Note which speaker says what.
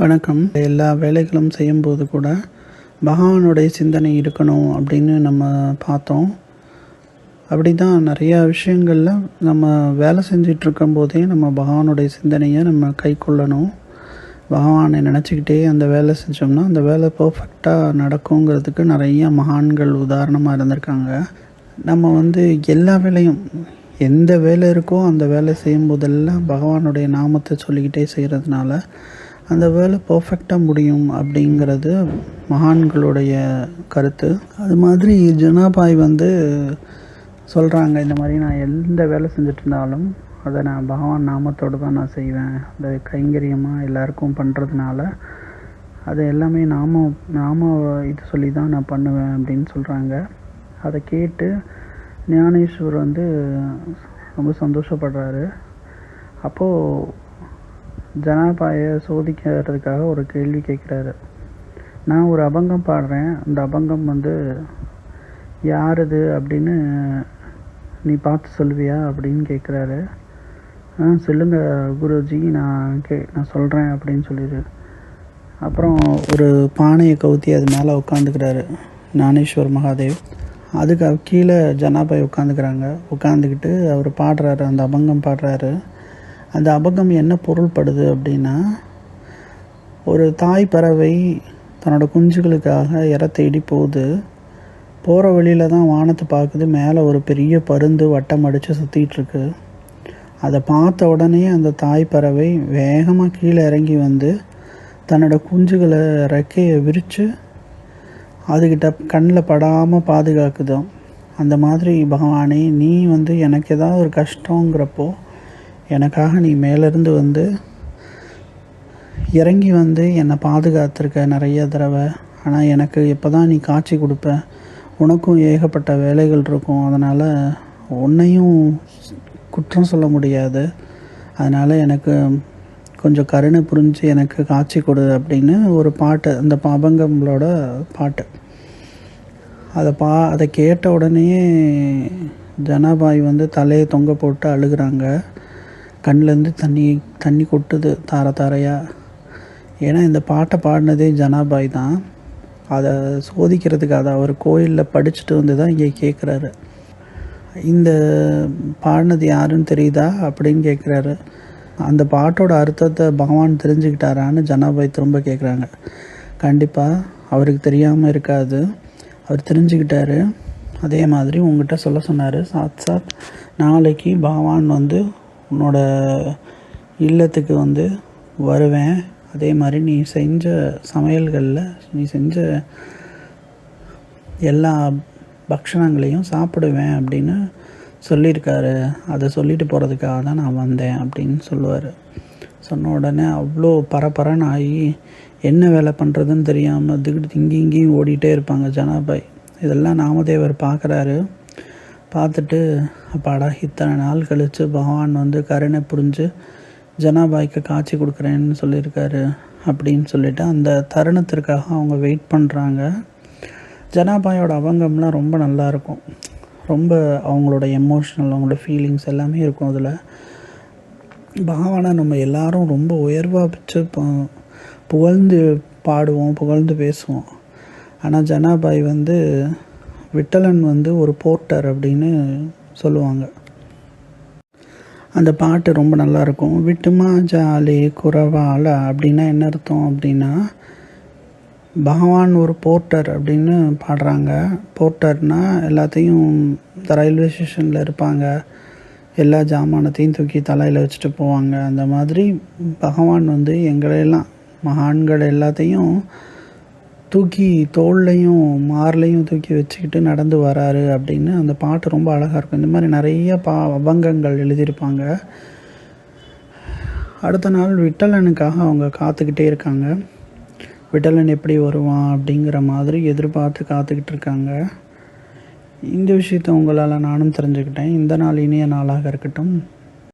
Speaker 1: வணக்கம். எல்லா வேலைகளும் செய்யும்போது கூட பகவானுடைய சிந்தனை இருக்கணும் அப்படின்னு நம்ம பார்த்தோம். அப்படி தான் நிறையா விஷயங்களில் நம்ம வேலை செஞ்சிட்ருக்கும் போதே நம்ம பகவானுடைய சிந்தனையை நம்ம கை கொள்ளணும் பகவானை நினச்சிக்கிட்டே அந்த வேலை செஞ்சோம்னா அந்த வேலை பர்ஃபெக்டாக நடக்குங்கிறதுக்கு நிறைய மகான்கள் உதாரணமாக இருந்திருக்காங்க. நம்ம வந்து எல்லா வேலையும் எந்த வேலை இருக்கோ அந்த வேலை செய்யும்போதெல்லாம் பகவானுடைய நாமத்தை சொல்லிக்கிட்டே செய்கிறதுனால அந்த வேலை பர்ஃபெக்டாக முடியும் அப்படிங்கிறது மகான்களுடைய கருத்து. அது மாதிரி ஜனாபாய் வந்து சொல்கிறாங்க இந்த மாதிரி நான் எந்த வேலை செஞ்சுட்டு இருந்தாலும் அதை நான் பகவான் நாமத்தோடு தான் நான் செய்வேன். அந்த கைங்கரியமாக எல்லாருக்கும் பண்ணுறதுனால அது எல்லாமே நாம நாம இது சொல்லி தான் நான் பண்ணுவேன் அப்படின்னு சொல்கிறாங்க அதை கேட்டு ஞானேஸ்வர் வந்து ரொம்ப சந்தோஷப்படுறாரு. அப்போது ஜனாபாயை சோதிக்கிறதுக்காக ஒரு கேள்வி கேட்குறாரு. நான் ஒரு அபங்கம் பாடுறேன். அந்த அபங்கம் வந்து யாருது அப்படின்னு நீ பார்த்து சொல்லுவியா அப்படின்னு கேட்குறாரு. ஆ சொல்லுங்க குருஜி நான் கே நான் சொல்கிறேன் அப்படின்னு சொல்லிடு. அப்புறம் ஒரு பானையை கவுத்தி அது மேலே உட்காந்துக்கிறாரு ஞானேஸ்வர் மகாதேவ். அதுக்கு கீழே ஜனாபாய் உட்காந்துக்கிறாங்க. உட்காந்துக்கிட்டு அவர் பாடுறாரு அந்த அபங்கம் பாடுறாரு. அந்த அபகம் என்ன பொருள்படுது அப்படின்னா ஒரு தாய் பறவை தன்னோட குஞ்சுகளுக்காக இற தேடி போகுது. போகிற வழியில் தான் வானத்தை பார்க்குது. மேலே ஒரு பெரிய பருந்து வட்டம் அடித்து சுற்றிட்டுருக்கு அதை பார்த்த உடனே அந்த தாய் பறவை வேகமாக கீழே இறங்கி வந்து தன்னோட குஞ்சுகளை ரெக்கையை விரித்து அதுக்கிட்ட கண்ணில் படாமல் பாதுகாக்குதோ. அந்த மாதிரி பகவானே நீ வந்து எனக்கு ஏதாவது ஒரு கஷ்டங்கிறப்போ எனக்காக நீ மேலேருந்து வந்து இறங்கி வந்து என்னை பாதுகாத்திருக்க நிறைய தடவை. ஆனால் எனக்கு எப்போ தான் நீ காட்சி கொடுப்ப உனக்கும் ஏகப்பட்ட வேலைகள் இருக்கும். அதனால் உன்னையும் குற்றம் சொல்ல முடியாது. அதனால் எனக்கு கொஞ்சம் கருணை புரிஞ்சு எனக்கு காட்சி கொடு அப்படின்னு ஒரு பாட்டு அந்த அபங்கங்களோட பாட்டு. அதை பா அதை கேட்ட உடனே ஜனாபாய் வந்து தலையை தொங்க போட்டு அழுகிறாங்க. கண்ணிலேருந்து தண்ணி தண்ணி கொட்டுது தார தாரையாக ஏன்னா இந்த பாட்டை பாடினதே ஜனாபாய் தான். அதை சோதிக்கிறதுக்காக அதை அவர் கோயிலில் படிச்சுட்டு வந்து தான் இங்கே கேட்குறாரு இந்த பாடினது யாருன்னு தெரியுதா அப்படின்னு கேட்குறாரு அந்த பாட்டோட அர்த்தத்தை பகவான் தெரிஞ்சுக்கிட்டாரான்னு ஜனாபாய் திரும்ப கேட்குறாங்க கண்டிப்பாக அவருக்கு தெரியாமல் இருக்காது. அவர் தெரிஞ்சுக்கிட்டாரு. அதே மாதிரி உங்ககிட்ட சொல்ல சொன்னார் சாத் சாத் நாளைக்கு பகவான் வந்து உன்னோட இல்லத்துக்கு வந்து வருவேன். அதே மாதிரி நீ செஞ்ச சமையல்களில் நீ செஞ்ச எல்லா பக்ஷணங்களையும் சாப்பிடுவேன் அப்படின்னு சொல்லியிருக்காரு. அதை சொல்லிட்டு போகிறதுக்காக தான் நான் வந்தேன் அப்படின்னு சொல்லுவார். சொன்ன உடனே அவ்வளோ பரபரன்னு ஆகி என்ன வேலை பண்ணுறதுன்னு தெரியாமல் திகிட்டு இங்கேயும் இங்கேயும் ஓடிட்டே இருப்பாங்க ஜனாபாய் இதெல்லாம் நாமதேவர் பார்க்குறாரு. பார்த்துட்டு அப்பாடா இத்தனை நாள் கழித்து பகவான் வந்து கருணை புரிஞ்சு ஜனாபாய்க்கு காட்சி கொடுக்குறேன்னு சொல்லியிருக்காரு அப்படின்னு சொல்லிட்டு அந்த தருணத்திற்காக அவங்க வெயிட் பண்ணுறாங்க ஜனாபாயோட அவங்கம்லாம் ரொம்ப நல்லாயிருக்கும் ரொம்ப அவங்களோட எமோஷ்னல் அவங்களோட ஃபீலிங்ஸ் எல்லாமே இருக்கும் அதில். பகவானை நம்ம எல்லாரும் ரொம்ப உயர்வாக வச்சு புகழ்ந்து பாடுவோம் புகழ்ந்து பேசுவோம். ஆனால் ஜனாபாய் வந்து விட்டலன் வந்து ஒரு போர்ட்டர் அப்படின்னு சொல்லுவாங்க. அந்த பாட்டு ரொம்ப நல்லாயிருக்கும் விட்டுமா ஜாலி குறவால அப்படின்னா என்ன அர்த்தம் அப்படின்னா பகவான் ஒரு போர்ட்டர் அப்படின்னு பாடுறாங்க. போர்ட்டர்னா எல்லாத்தையும் இந்த ரயில்வே ஸ்டேஷனில் இருப்பாங்க. எல்லா ஜாமானத்தையும் தூக்கி தலையில் வச்சுட்டு போவாங்க. அந்த மாதிரி பகவான் வந்து எங்களையெல்லாம் மகான்கள் எல்லாத்தையும் தூக்கி தோல்லையும் மார்லையும் தூக்கி வச்சுக்கிட்டு நடந்து வராரு அப்படின்னு அந்த பாட்டு ரொம்ப அழகாக இருக்கும். இந்த மாதிரி நிறைய பா அபங்கங்கள் எழுதியிருப்பாங்க. அடுத்த நாள் விட்டலனுக்காக அவங்க காத்துக்கிட்டே இருக்காங்க. விட்டலன் எப்படி வருவான் அப்படிங்கிற மாதிரி எதிர்பார்த்து காத்துக்கிட்டு இருக்காங்க. இந்த விஷயத்தை உங்களால் நானும் தெரிஞ்சுக்கிட்டேன். இந்த நாள் இனிய நாளாக இருக்கட்டும்.